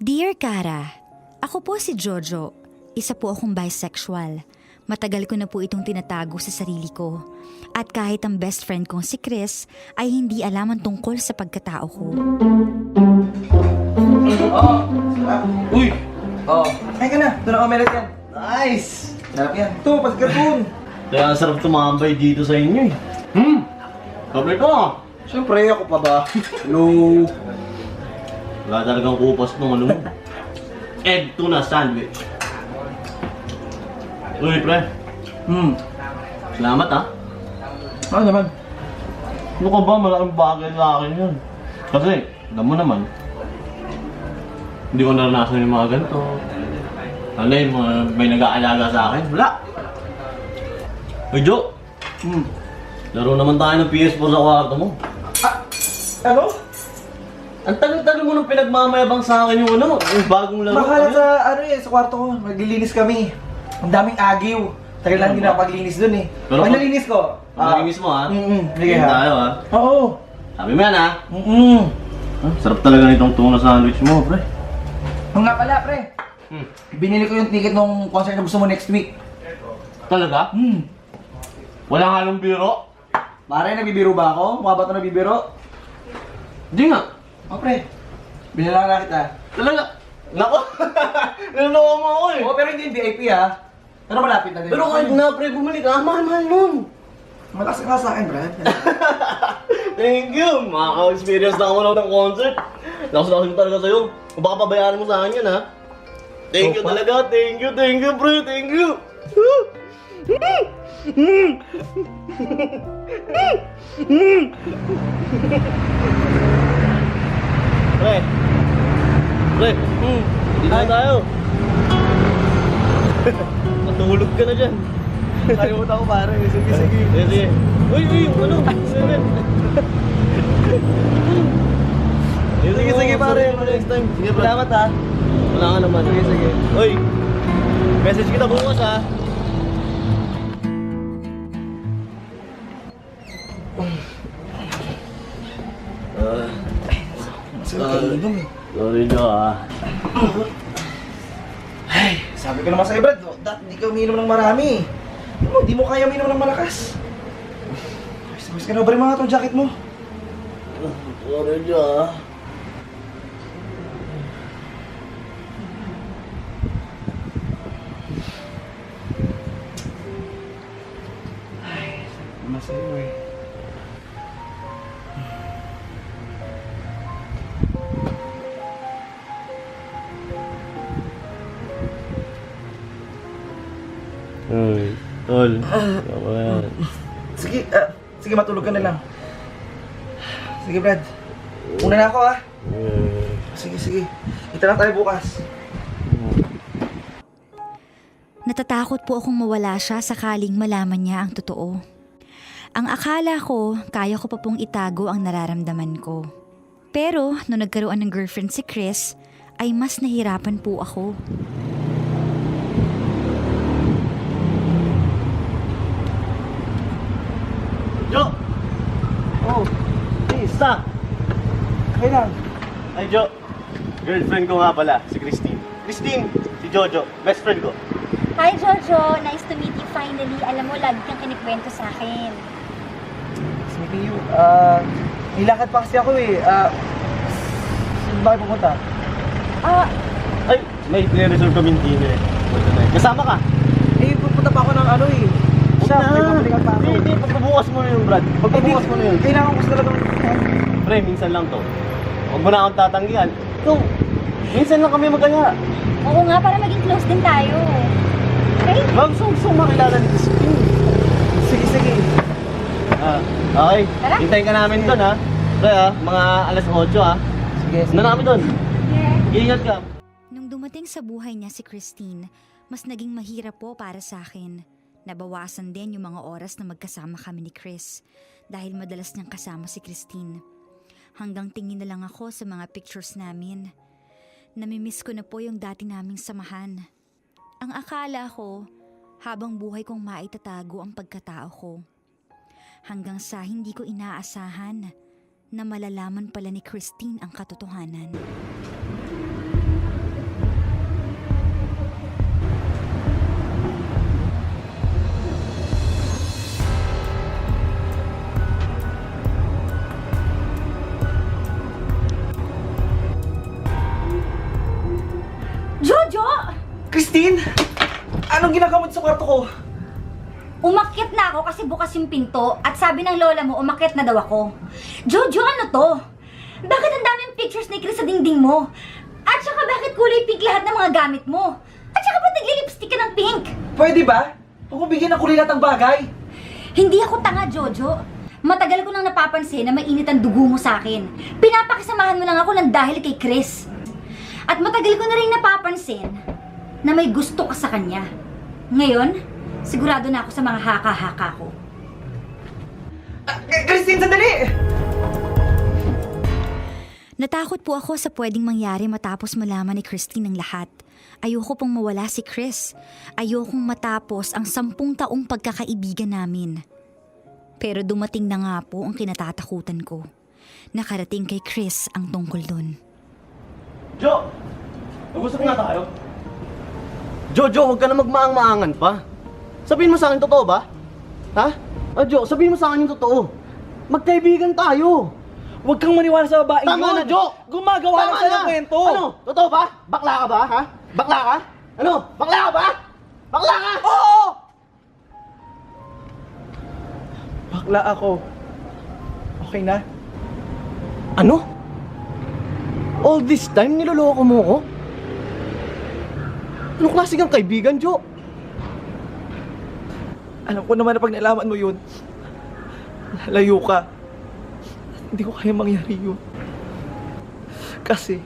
Dear Kara, ako po si Jojo. Isa po akong bisexual. Matagal ko na po itong tinatago sa sarili ko. At kahit ang best friend kong si Chris ay hindi alam ang tungkol sa pagkatao ko. Uy! Oo. Oh. Ay ka na. Ito na omelette yan. Nice! Sarap yan. Ito, pagkatun. Kaya ang sarap tumambay dito sa inyo eh. Hmm! Sabi ko ah. Siyempre, ako pa ba? Hello. Wala talagang kupas nung ano mo. Egg tuna sandwich. Uy, pre. Hmm. Salamat ah. Ano naman? Ano ka ba? Malaking bagay sa akin yun. Kasi, alam mo naman, hindi ko naranasan yung mga ganito. Ano yung mga may nag-aalaga sa akin? Wala. Uy, Jo. Hmm. Laro naman tayo ng PS4 sa kwarto mo. Ano? Ang tagal-tagal mo nang pinagmamayabang sa akin yung ano, yung bagong laro. Makalat sa, ano eh, sa kwarto ko. Maglilinis kami. Ang daming agiw. Tagal lang hindi nakapaglinis dun eh. Pero Pag nalinis ko. Ang nalinis mo ha. Mm-mm. Sige ha. tayo ha. Oo. Sabi mo yan ha. Mm-mm. Ah, sarap talaga nitong tuna sandwich mo, pre. Ang nga pala, pre. Hmm. Binili ko yung ticket nung concert na gusto mo next week. Talaga? Hmm. Walang halong biro? Pare, nabibiro ba ako? Mukha ba ito nabibiro? Hindi nga. O, pre. Binilang na kita. Talaga. Nako. Niloloko mo ako eh. Oo, pero hindi yung VIP ha. Pero malapit na din. Pero kahit na pre, bumili ka, ah, mahal-mahal nun. Malakas ka sa akin, Brad. Thank you. Makaka-experience na ako ng concert. Lakas-lakas ko talaga sa'yo. Kung baka pabayaran mo sa akin yan ha. Thank you talaga. Thank you, thank you, pre. Thank you. Pre. Pre. Hmm. Dito na tayo. Matulog ka na dyan. Kalimutan ko, pare. Sige, sige. Sige, sige. Uy, uy, ano? Sige, Sige, sige, pare. Next time. Sige, bro. Salamat ha. Wala ka naman. Sige, sige. Uy, message kita bukas ha. Ah, Eh. sorry nyo ah. Ay, sabi ko naman sa'yo, Brad, no, dat, hindi ka uminom ng marami. Ano mo, di mo kaya uminom ng malakas. Ay, sabis ka na ba rin mga itong jacket mo? Sorry ah. Uy, tol. Sige, ah, sige, matulog ka na lang. Sige, Brad. Una na ako ha. Eh, Sige, sige. Kita lang tayo bukas. Natatakot po akong mawala siya sakaling malaman niya ang totoo. Ang akala ko, kaya ko pa pong itago ang nararamdaman ko. Pero, nung nagkaroon ng girlfriend si Chris, ay mas nahirapan po ako. Basta! Okay lang. Ay, Jo. Girlfriend ko nga pala, si Christine. Christine, si Jojo, best friend ko. Hi Jojo! Nice to meet you finally. Alam mo, lagi kang kinikwento sa akin. Speaking you, ah, nilakad pa kasi ako eh. Ah, saan ba kayo pupunta? Ah, Ay, may nire-reserve kami dinner eh. for tonight. Kasama ka? Eh, pupunta pa ako ng ano eh. Siya, ako. Hindi, hindi. Pagpabukas mo na yun, Brad. Pagpabukas mo na yun. Kailangan ko talaga Pre, minsan lang to. Huwag mo na akong tatanggihan. Ito, minsan lang kami magkaya. oo nga, para maging close din tayo. Okay? Ma'am, gusto gusto makilala ni Christine. Sige, sige. Ah, okay. Tara. Hintayin ka namin doon ha. Pre ha, mga alas 8 ha. Sige, Sundan na kami doon. Yeah. Ingat ka. Nung dumating sa buhay niya si Christine, mas naging mahirap po para sa akin. Nabawasan din yung mga oras na magkasama kami ni Chris dahil madalas niyang kasama si Christine. Hanggang tingin na lang ako sa mga pictures namin. Namimiss ko na po yung dati naming samahan. Ang akala ko, habang buhay kong maitatago ang pagkatao ko. Hanggang sa hindi ko inaasahan na malalaman pala ni Christine ang katotohanan. Christine! Anong ginagawa mo sa kwarto ko? Umakyat na ako kasi bukas yung pinto at sabi ng lola mo umakyat na daw ako. Jojo, ano to? Bakit ang daming pictures ni Chris sa dingding mo? At saka bakit kulay pink lahat ng mga gamit mo? At saka ba't nagli-lipstick ka ng pink? Pwede ba? Huwag bigyan ng kulay lahat ng bagay. Hindi ako tanga, Jojo. Matagal ko nang napapansin na mainit ang dugo mo sa akin. Pinapakisamahan mo lang ako ng dahil kay Chris. At matagal ko na rin napapansin na may gusto ka sa kanya. Ngayon, sigurado na ako sa mga haka-haka ko. Ah, Christine, sandali! Natakot po ako sa pwedeng mangyari matapos malaman ni Christine ang lahat. Ayoko pong mawala si Chris. Ayokong matapos ang sampung taong pagkakaibigan namin. Pero dumating na nga po ang kinatatakutan ko. Nakarating kay Chris ang tungkol dun. Jo! Mag-usap nga tayo. Jojo, huwag ka na magmaang-maangan pa. Sabihin mo sa akin, totoo ba? Ha? Ah, Jo, sabihin mo sa akin yung totoo. Magkaibigan tayo. Huwag kang maniwala sa babaeng Tama yun. na, Jo! Gumagawa lang Tama siya ng na! kwento. Ano? Totoo ba? Bakla ka ba, ha? Bakla ka? Ano? Bakla ka ba? Bakla ka? Oo! Bakla ako. Okay na? Ano? All this time, niloloko mo ko? Anong klase kang kaibigan, Jo? Alam ko naman na pag nalaman mo yun, lalayo ka. Hindi ko kaya mangyari yun. Kasi,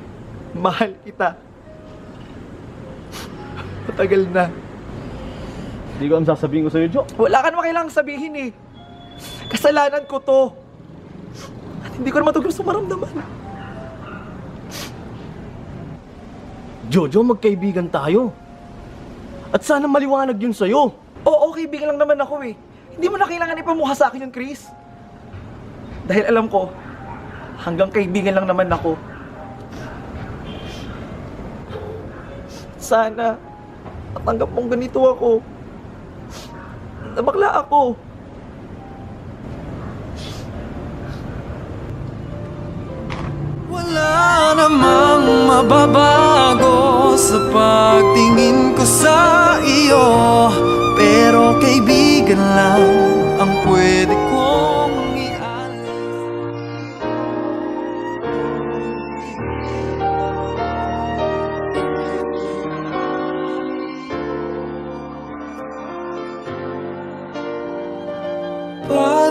mahal kita. Matagal na. Hindi ko ang sasabihin ko sa'yo, Jo. Wala ka naman kailangang sabihin eh. Kasalanan ko to. At hindi ko naman ito gusto maramdaman. Jojo, magkaibigan tayo. At sana maliwanag yun sa'yo. Oo, kaibigan lang naman ako eh. Hindi mo na kailangan ipamukha sa akin yun, Chris. Dahil alam ko, hanggang kaibigan lang naman ako. Sana, matanggap mong ganito ako. Nabakla ako. Wala namang mababago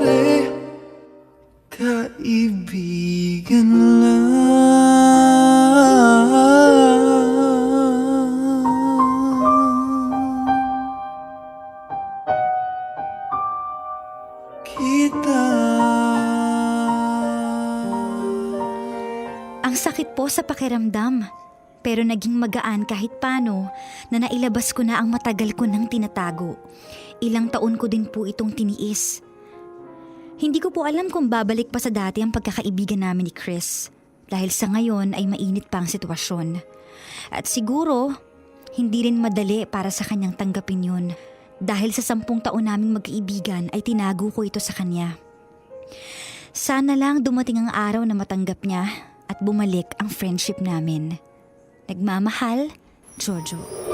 Pare, kaibigan lang kita. Ang sakit po sa pakiramdam. Pero naging magaan kahit paano na nailabas ko na ang matagal ko nang tinatago. Ilang taon ko din po itong tiniis. Hindi ko po alam kung babalik pa sa dati ang pagkakaibigan namin ni Chris. Dahil sa ngayon ay mainit pa ang sitwasyon. At siguro, hindi rin madali para sa kanyang tanggapin yun. Dahil sa sampung taon naming magkaibigan ay tinago ko ito sa kanya. Sana lang dumating ang araw na matanggap niya at bumalik ang friendship namin. Nagmamahal, Jojo.